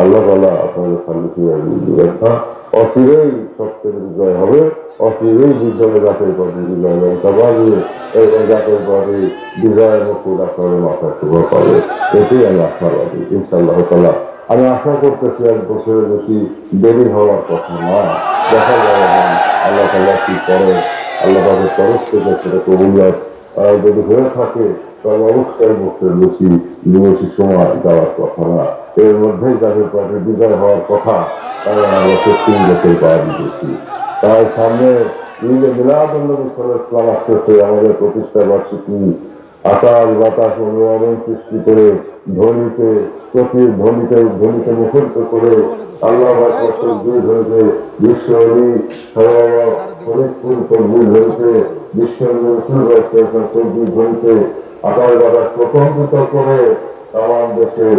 আল্লাহ আপনাদের সামনে দিবেন না সত্যের বিজয় হবে। অচিরেই বিজয় জাতের পদে বিজয় লঙ্কা বাড়িয়ে এই জাতের পদে বিজয়ের মুকুট আপনাদের মাথায় শুভ পাবে। এটাই আমি আশাবাদী ইনশাল্লাহ তালা আমি আশা করতেছি এক বছরের বেশি দেরি হওয়ার কথা না দেখা যায় আল্লাহ তালা কি করে। আল্লাহ তাদের তরফ থেকে সেটা কবুলিয়াত যদি হয়ে থাকে, তাহলে অবশ্যই বছরের বেশি বেশি সময় যাওয়ার কথা না। এর মধ্যেই তাদের পার্টির বিজয় হওয়ার কথা। তাই আমরা সত্যি বছর পাওয়া দিয়েছি তাই সামনে ঈদে ইসলাম আসতেছে, আমাদের প্রতিষ্ঠা বার্ষিকী। আকাশ বাতাস অনুমোদন সৃষ্টি করে ধনীকে প্রতি ধনীকে ধনীকে মুখরিত করে আল্লাহ দুই ধনীকে বিশ্বরী ফরিদপুর তদ্বুর ধনীকে বিশ্বরী তদ্বুর ধনীকে আকাশ বাতাস প্রকম্পিত করে আমার দেশের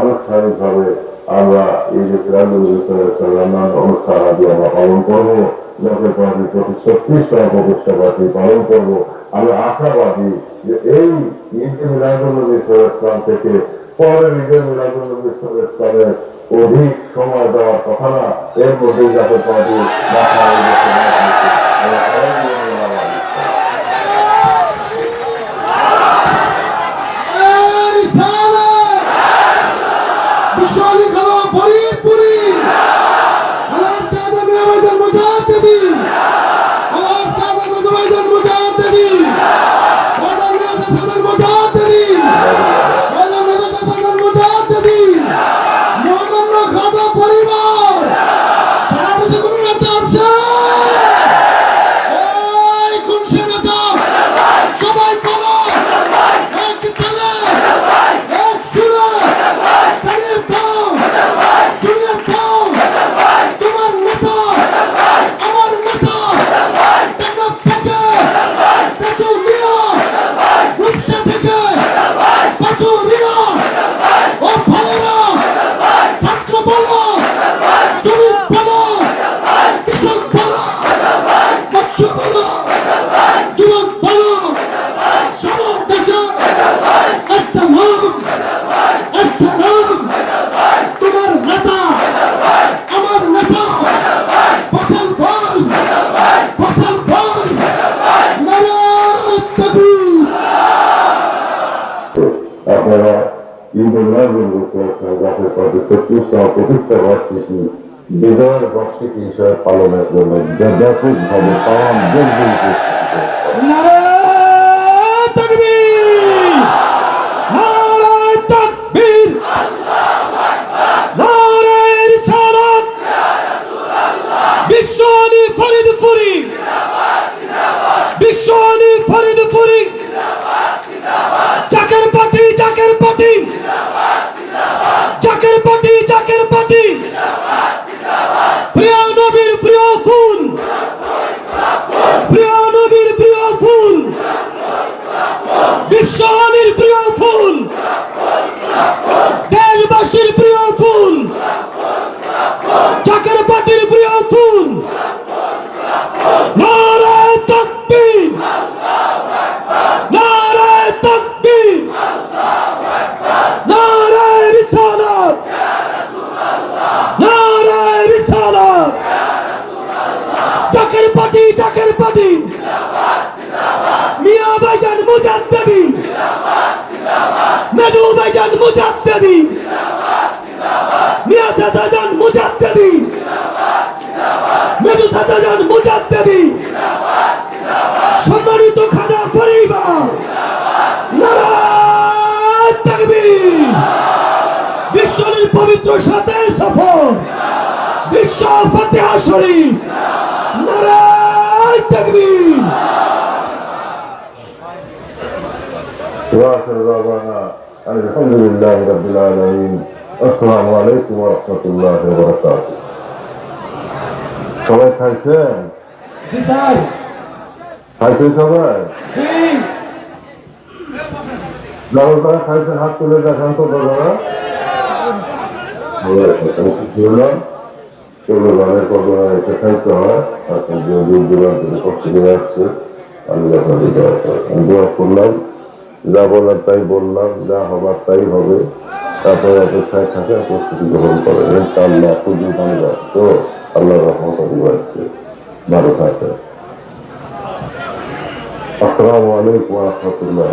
আনুষ্ঠানিকভাবে আমরা এই যে নানান অনুষ্ঠান আদি আমরা পালন করব লোকের পার্টি প্রতি ছত্রিশতম প্রতিষ্ঠা পার্টি পালন করব। আমি আশাবাদী যে এই ঈদে মিলাদুল্নবী ইসলাম থেকে পরের ঈদে মিলাদুল্নবী ইসলামের অধিক সময় দেওয়ার কথা না, এর মধ্যে যাতে পার্টি নারায়ণ তকবীর নারায়ণ তকবীর নারায়ণ রিসালাত বিশ্ব আলী ফরিদপুরি বিশ্ব আলী ফরিদপুরি জাকের পাটি জাকের পাটি জাকের পাটি জাকের পাটি প্রিয় নবীর প্রিয় ফুল প্রিয় নবীর প্রিয় ফুল বিশ্ব আলীর প্রিয় ফুল দেশবাসীর প্রিয় ফুল চাকের পাটির প্রিয় ফুল নারায় তকবীর নারায় তকবীর নারায় রিসালাত নারায় রিসালাত চাকের পাটি চাকের পাটি মিয়া ভাইজান মুজাদ্দিদি। মেদু ভাইজান মুজাদ্দিদি। মিয়া চাচাজান মুজাদ্দিদি। মেদু চাচাজান মুজাদ্দিদি। সম্মানিত খাজা পরিবার বিশ্বের পবিত্র সাথে সফর। বিশ্ব ফাতিহা শরীফ নারায়ণ তাকবীর। واخر دعوانا ان الحمد لله رب العالمين আসসালামু আলাইকুম রহমতুল্লাহ বরকাত সবাই খাইছেন জি স্যার খাইছেন সবাই জি যারা তারা খাইছেন হাত তুলে দেখান তো দাদা শুনলাম এগুলো গানের কত এটা খাইতে হয় আর দূর দূরান্ত থেকে কষ্ট করে আসছে আমি আপনাদের দোয়া করি। আমি দোয়া করলাম যা বলার তাই বললাম, যা হবার তাই হবে। তারপরে অপেক্ষায় থাকে প্রস্তুতি গ্রহণ করে। ইনশাআল্লাহ খুবই ভালো তো আল্লাহ রহমত অভিবাসকে ভালো থাকে আসসালামু আলাইকুম রহমতুল্লাহ